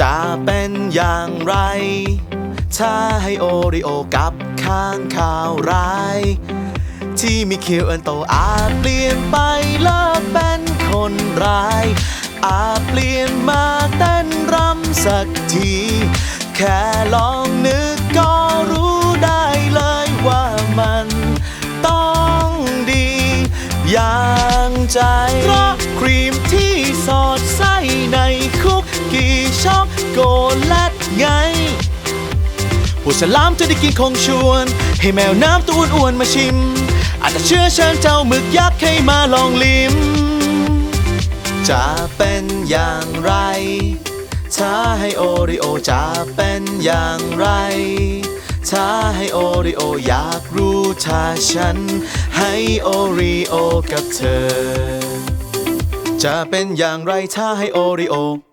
จะเป็นอย่างไร ถ้าให้โอริโอกับข้างข่าวร้าย ที่มีคิวอันโตอาจเปลี่ยนไปเลิกเป็นคนร้าย อาจเปลี่ยนมาเต้นรำสักที แค่ลองนึกก็รู้ได้เลยว่ามันต้องดี อย่างใจเพราะครีมที่ โกแลตไงผู้ฉลามจะได้กินคงชวน ให้แมวน้ำตัวอ้วนๆมาชิม อาจจะเชื่อเชิญเจ้าหมึกยักษ์ให้มาลองลิ้ม จะเป็นอย่างไร ถ้าให้โอริโอจะเป็นอย่างไรถ้าให้โอริโออยากรู้ถ้าฉัน ให้โอริโอกับเธอ จะเป็นอย่างไรถ้าให้โอริโอ